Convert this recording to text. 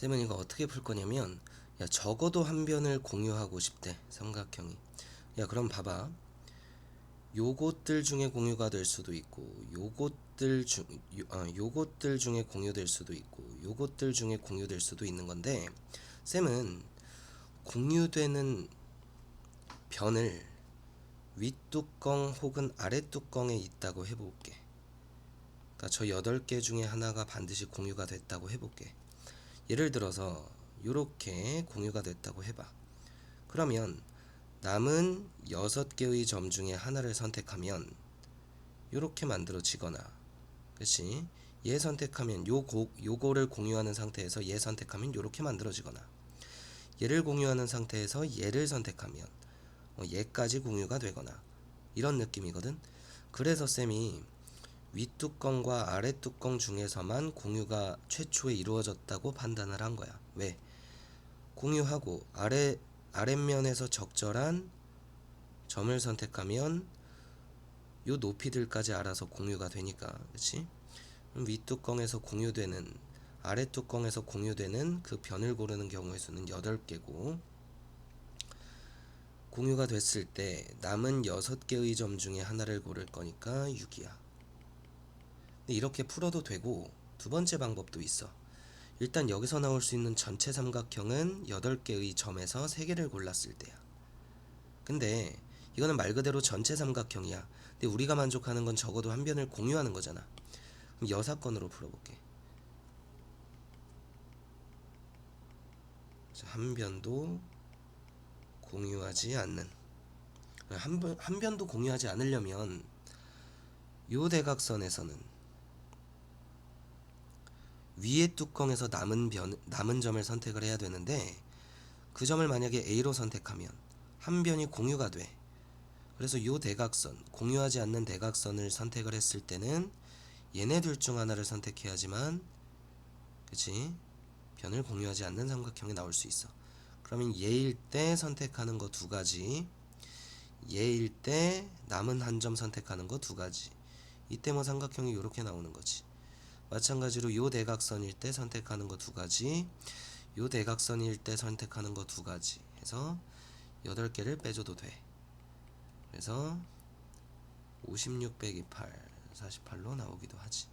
쌤은 이거 어떻게 풀 거냐면 야 적어도 한 변을 공유하고 싶대 삼각형이. 야 그럼 봐봐. 요것들 중에 공유가 될 수도 있고 요것들 중 요, 아, 요것들 중에 공유될 수도 있고 요것들 중에 공유될 수도 있는 건데 쌤은 공유되는 변을 윗뚜껑 혹은 아랫뚜껑에 있다고 해볼게. 그러니까 저 8개 중에 하나가 반드시 공유가 됐다고 해볼게 예를 들어서 요렇게 공유가 됐다고 해봐. 그러면 남은 6개의 점 중에 하나를 선택하면 요렇게 만들어지거나 그치? 얘 선택하면 요 고, 요거를 공유하는 상태에서 얘 선택하면 요렇게 만들어지거나 얘를 공유하는 상태에서 얘를 선택하면 어, 얘까지 공유가 되거나 이런 느낌이거든. 그래서 쌤이 윗뚜껑과 아랫뚜껑 중에서만 공유가 최초에 이루어졌다고 판단을 한 거야 왜? 공유하고 아래 아랫면에서 적절한 점을 선택하면 요 높이들까지 알아서 공유가 되니까? 그럼 윗뚜껑에서 공유되는 아랫뚜껑에서 공유되는 그 변을 고르는 경우의 수는 8개고 공유가 됐을 때 남은 6개의 점 중에 하나를 고를 거니까 6이야 근데 이렇게 풀어도 되고 두 번째 방법도 있어. 일단 여기서 나올 수 있는 전체 삼각형은 8개의 점에서 3개를 골랐을 때야. 근데 이거는 말 그대로 전체 삼각형이야. 근데 우리가 만족하는 건 적어도 한 변을 공유하는 거잖아. 그럼 여사건으로 풀어볼게. 자, 한 변도 공유하지 않는. 한, 변, 한 변도 공유하지 않으려면 요 대각선에서는 위의 뚜껑에서 남은 변 남은 점을 선택을 해야 되는데 그 점을 만약에 A로 선택하면 한 변이 공유가 돼. 그래서 요 대각선 공유하지 않는 대각선을 선택을 했을 때는 얘네 둘 중 하나를 선택해야지만 그치 변을 공유하지 않는 삼각형이 나올 수 있어. 그러면 얘일 때 선택하는 거 두 가지 얘일 때 남은 한 점 선택하는 거 두 가지 이때 뭐 삼각형이 이렇게 나오는 거지. 마찬가지로 요 대각선일 때 선택하는 거 두 가지 요 대각선일 때 선택하는 거 두 가지 해서 8개를 빼줘도 돼. 그래서 56 빼기 8 48로 나오기도 하지